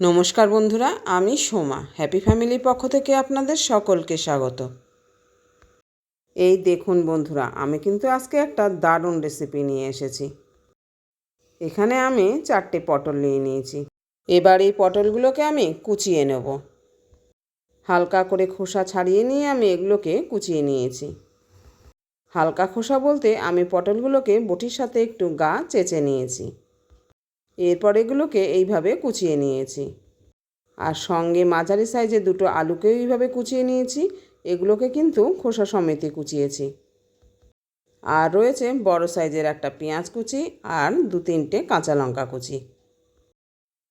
নমস্কার বন্ধুরা, আমি সোমা। হ্যাপি ফ্যামিলির পক্ষ থেকে আপনাদের সকলকে স্বাগত। এই দেখুন বন্ধুরা, আমি কিন্তু আজকে একটা দারুণ রেসিপি নিয়ে এসেছি। এখানে আমি চারটে পটল নিয়ে নিয়েছি। এবার এই পটলগুলোকে আমি কুচিয়ে নেব। হালকা করে খোসা ছাড়িয়ে নিয়ে আমি এগুলোকে কুচিয়ে নিয়েছি। হালকা খোসা বলতে আমি পটলগুলোকে বটির সাথে একটু গা চেঁচে নিয়েছি। এরপর এগুলোকে এইভাবে কুচিয়ে নিয়েছি। আর সঙ্গে মাঝারি সাইজে দুটো আলুকেও এইভাবে কুচিয়ে নিয়েছি। এগুলোকে কিন্তু খোসা সমেতে কুচিয়েছি। আর রয়েছে বড় সাইজের একটা পেঁয়াজ কুচি আর দু তিনটে কাঁচা লঙ্কা কুচি।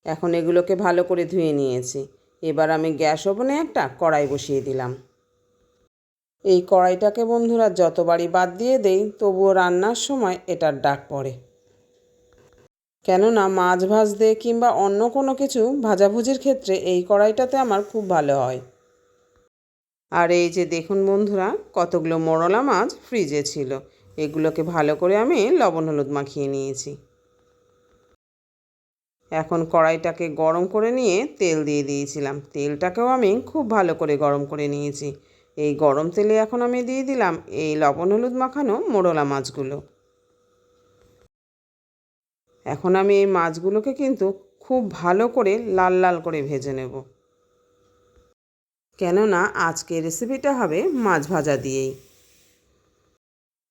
এখন এগুলোকে ভালো করে ধুয়ে নিয়েছি। এবার আমি গ্যাস ওভেনে একটা কড়াই বসিয়ে দিলাম। এই কড়াইটাকে বন্ধুরা যতবারই বাদ দিয়ে দেই, তবুও রান্নার সময় এটার ডাক পড়ে। কেননা মাছ ভাজতে কিংবা অন্য কোনো কিছু ভাজাভুজির ক্ষেত্রে এই কড়াইটাতে আমার খুব ভালো হয়। আর এই যে দেখুন বন্ধুরা, কতগুলো মোরলা মাছ ফ্রিজে ছিল। এগুলোকে ভালো করে আমি লবণ হলুদ মাখিয়ে নিয়েছি। এখন কড়াইটাকে গরম করে নিয়ে তেল দিয়ে দিয়েছিলাম। তেলটাকেও আমি খুব ভালো করে গরম করে নিয়েছি। এই গরম তেলে এখন আমি দিয়ে দিলাম এই লবণ হলুদ মাখানো মোরলা মাছগুলো। এখন আমি এই মাছগুলোকে কিন্তু খুব ভালো করে লাল লাল করে ভেজে নেব। কেননা আজকে রেসিপিটা হবে মাছ ভাজা দিয়েই।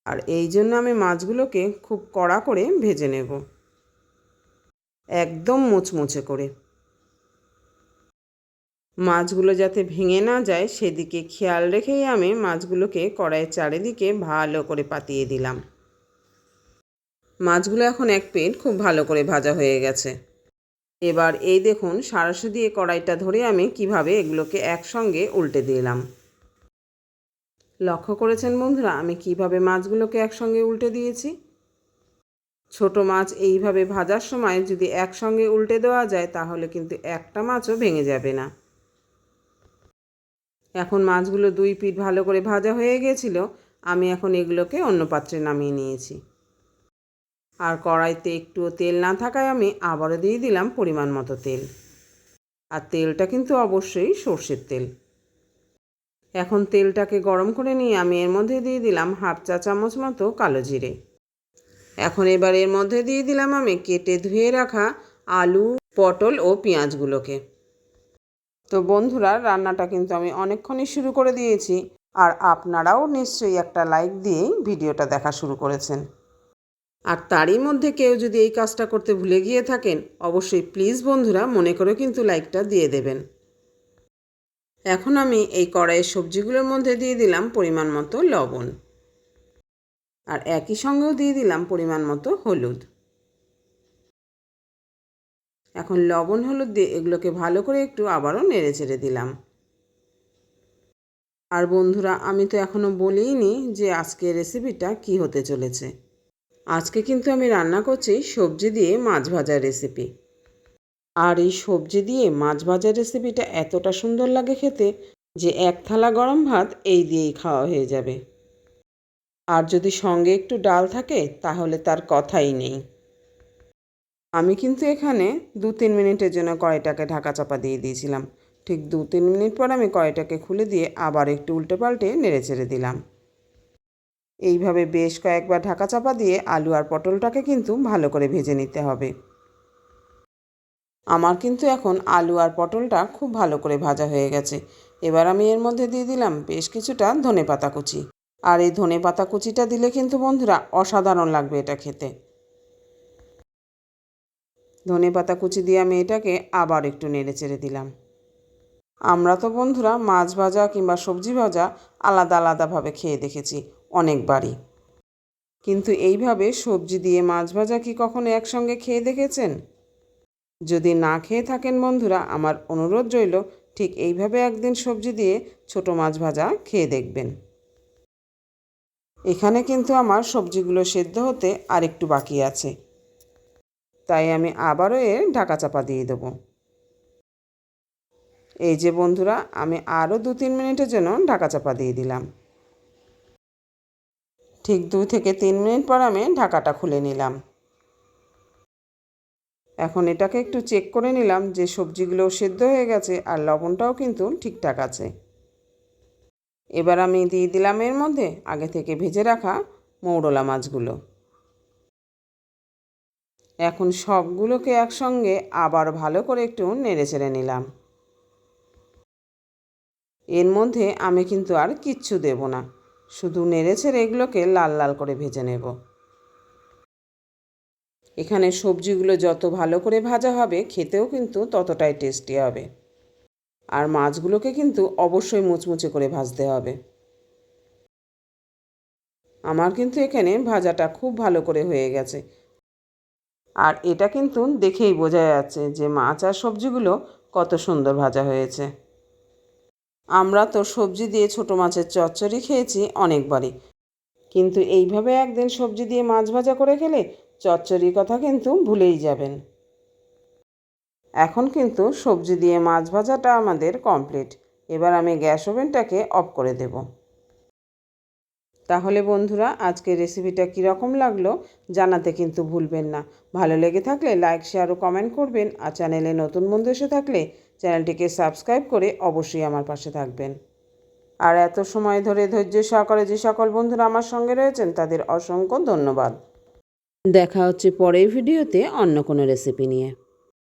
আর এই জন্য আমি মাছগুলোকে খুব কড়া করে ভেজে নেব। একদম মুচমুচে করে। মাছগুলো যাতে ভেঙে না যায় সেদিকে খেয়াল রেখেই আমি মাছগুলোকে কড়াইয়ের চারিদিকে ভালো করে পাতিয়ে দিলাম। মাছগুলো এখন এক পেট খুব ভালো করে ভাজা হয়ে গেছে। এবার এই দেখুন সারাশো দিয়ে কড়াইটা ধরে আমি কীভাবে এগুলোকে একসঙ্গে উল্টে দিলাম। লক্ষ্য করেছেন বন্ধুরা, আমি কীভাবে মাছগুলোকে একসঙ্গে উল্টে দিয়েছি? ছোট মাছ এইভাবে ভাজার সময় যদি একসঙ্গে উল্টে দেওয়া যায়, তাহলে কিন্তু একটা মাছও ভেঙে যাবে না। এখন মাছগুলো দুই পিঠ ভালো করে ভাজা হয়ে গেছিল, আমি এখন এগুলোকে অন্য পাত্রে নামিয়ে নিয়েছি। আর কড়াইতে একটুও তেল না থাকায় আমি আবারও দিয়ে দিলাম পরিমাণ মতো তেল। আর তেলটা কিন্তু অবশ্যই সর্ষের তেল। এখন তেলটাকে গরম করে নিয়ে আমি এর মধ্যে দিয়ে দিলাম হাফ চা চামচ মতো কালো জিরে। এখন এবার এর মধ্যে দিয়ে দিলাম আমি কেটে ধুয়ে রাখা আলু, পটল ও পেঁয়াজগুলোকে। তো বন্ধুরা, রান্নাটা কিন্তু আমি অনেকক্ষণই শুরু করে দিয়েছি। আর আপনারাও নিশ্চয়ই একটা লাইক দিয়েই ভিডিওটা দেখা শুরু করেছেন। আর তারই মধ্যে কেউ যদি এই কাজটা করতে ভুলে গিয়ে থাকেন, অবশ্যই প্লিজ বন্ধুরা মনে করে কিন্তু লাইকটা দিয়ে দেবেন। এখন আমি এই কড়াইয়ের সবজিগুলোর মধ্যে দিয়ে দিলাম পরিমাণ মতো লবণ। আর একই সঙ্গেও দিয়ে দিলাম পরিমাণ মতো হলুদ। এখন লবণ, হলুদ দিয়ে এগুলোকে ভালো করে একটু আবারও নেড়ে চেড়ে দিলাম। আর বন্ধুরা, আমি তো এখনও বলিনি যে আজকের রেসিপিটা কি হতে চলেছে। আজকে কিন্তু আমি রান্না করছি সবজি দিয়ে মাছ ভাজার রেসিপি আর এই সবজি দিয়ে মাছ ভাজার রেসিপিটা এতটা সুন্দর লাগে খেতে যে এক থালা গরম ভাত এই দিয়েই খাওয়া হয়ে যাবে। আর যদি সঙ্গে একটু ডাল থাকে, তাহলে তার কথাই নেই। আমি কিন্তু এখানে দু তিন মিনিটের জন্য কড়াইটাকে ঢাকা চাপা দিয়ে দিয়েছিলাম। ঠিক দু তিন মিনিট পর আমি কড়াইটাকে খুলে দিয়ে আবার একটু উল্টে পাল্টে নেড়ে চেড়ে দিলাম। এইভাবে বেশ কয়েকবার ঢাকা চাপা দিয়ে আলু আর পটলটাকে কিন্তু ভালো করে ভেজে নিতে হবে। আমার কিন্তু এখন আলু আর পটলটা খুব ভালো করে ভাজা হয়ে গেছে। এবার আমি এর মধ্যে দিয়ে দিলাম বেশ কিছুটা ধনে পাতা কুচি। আর এই ধনে পাতা কুচিটা দিলে কিন্তু বন্ধুরা অসাধারণ লাগবে এটা খেতে। ধনে পাতা কুচি দিয়ে আমি এটাকে আবার একটু নেড়ে চেড়ে দিলাম। আমরা তো বন্ধুরা মাছ ভাজা কিংবা সবজি ভাজা আলাদা আলাদাভাবে খেয়ে দেখেছি অনেকবারই। কিন্তু এইভাবে সবজি দিয়ে মাছ ভাজা কি কখনো একসঙ্গে খেয়ে দেখেছেন? যদি না খেয়ে থাকেন বন্ধুরা, আমার অনুরোধ রইল ঠিক এইভাবে একদিন সবজি দিয়ে ছোট মাছ ভাজা খেয়ে দেখবেন। এখানে কিন্তু আমার সবজিগুলো সেদ্ধ হতে আর একটু বাকি আছে। তাই আমি আবারও এর ঢাকা চাপা দিয়ে দেবো। এই যে বন্ধুরা, আমি আরও দু তিন মিনিটের জন্য ঢাকা চাপা দিয়ে দিলাম। ঠিক দু থেকে তিন মিনিট পর আমি ঢাকাটা খুলে নিলাম। এখন এটাকে একটু চেক করে নিলাম যে সবজিগুলো সেদ্ধ হয়ে গেছে আর লবণটাও কিন্তু ঠিকঠাক আছে। এবার আমি দিয়ে দিলাম এর মধ্যে আগে থেকে ভেজে রাখা মৌরলা মাছগুলো। এখন সবগুলোকে একসঙ্গে আবার ভালো করে একটু নেড়ে চেড়ে নিলাম। এর মধ্যে আমি কিন্তু আর কিচ্ছু দেব না। শুধু নেড়ে ছেড়ে এগুলোকে লাল লাল করে ভেজে নেব। এখানে সবজিগুলো যত ভালো করে ভাজা হবে, খেতেও কিন্তু ততটাই টেস্টি হবে। আর মাছগুলোকে কিন্তু অবশ্যই মুচমুচে করে ভাজতে হবে। আমার কিন্তু এখানে ভাজাটা খুব ভালো করে হয়ে গেছে। আর এটা কিন্তু দেখেই বোঝা যাচ্ছে যে মাছ আর সবজিগুলো কত সুন্দর ভাজা হয়েছে। আমরা তো সবজি দিয়ে ছোটো মাছের চচ্চড়ি খেয়েছি অনেকবারই। কিন্তু এইভাবে একদিন সবজি দিয়ে মাছ ভাজা করে খেলে চচ্চড়ির কথা কিন্তু ভুলেই যাবেন। এখন কিন্তু সবজি দিয়ে মাছ ভাজাটা আমাদের কমপ্লিট। এবার আমি গ্যাস ওভেনটাকে অফ করে দেব। তাহলে বন্ধুরা, আজকের রেসিপিটা কীরকম লাগল জানাতে কিন্তু ভুলবেন না। ভালো লেগে থাকলে লাইক, শেয়ার ও কমেন্ট করবেন। আর চ্যানেলে নতুন বন্ধু এসে থাকলে চ্যানেলটিকে সাবস্ক্রাইব করে অবশ্যই আমার পাশে থাকবেন। আর এত সময় ধরে ধৈর্য সহকারে যে সকল বন্ধুরা আমার সঙ্গে রয়েছেন, তাদের অসংখ্য ধন্যবাদ। দেখা হচ্ছে পরের ভিডিওতে অন্য কোনো রেসিপি নিয়ে।